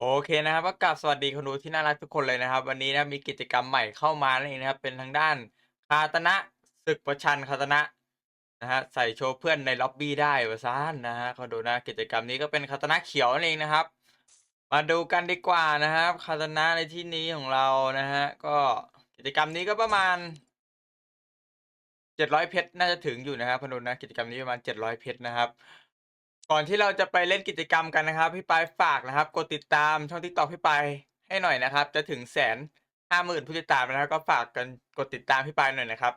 โอเคนะครับก็กราบสวัสดีคนดูที่น่ารักทุกคนเลยนะครับ วันนี้นะมีกิจกรรมใหม่เข้ามานั่นเองนะครับ เป็นทางด้านคาตนะศึกประชันคาตนะนะฮะใส่โชว์เพื่อนในล็อบบี้ได้วะซานนะฮะเขาดูนะกิจกรรมนี้ก็เป็นคาตนะเขียวนั่นเองนะครับ มาดูกันดีกว่านะครับคาตนะในที่นี้ของเรานะฮะก็กิจกรรมนี้ก็ประมาณเจ็ดร้อยเพชรน่าจะถึงอยู่นะครับพนุนนะกิจกรรมนี้ประมาณเจ็ดร้อยเพชรนะครับ ก่อนที่เราจะไปเล่นกิจกรรมกันนะครับ พี่ปายฝากนะครับ กดติดตามช่องทิกตอกพี่ปายให้หน่อยนะครับ จะถึงแสนห้าหมื่นผู้ติดตามนะครับก็ฝากกันกดติดตามพี่ปายหน่อยนะครับ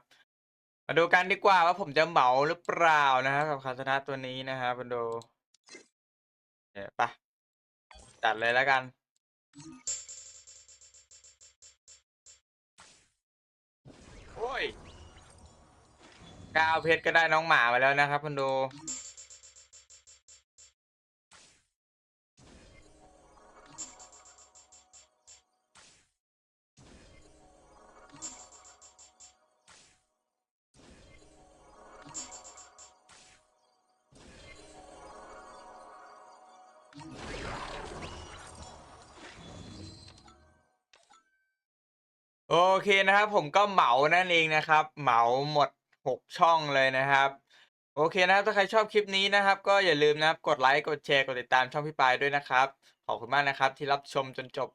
มาดูกันดีกว่าว่าผมจะเหมาหรือเปล่านะครับกับคาสนะตัวนี้นะครับมาดูเนี่ยไปะจัดเลยแล้วกันโอ้ยก้าเพชรก็ได้น้องหมามาแล้วนะครับคุณดู โอเคนะครับ ผมก็เหมานั่นเองนะครับ เหมาหมดหกช่องเลยนะครับ โอเคนะครับถ้าใครชอบคลิปนี้นะครับ ก็อย่าลืมนะครับกดไลค์กดแชร์กดติดตามช่องพี่ปายด้วยนะครับ ขอบคุณมากนะครับที่รับชมจนจบ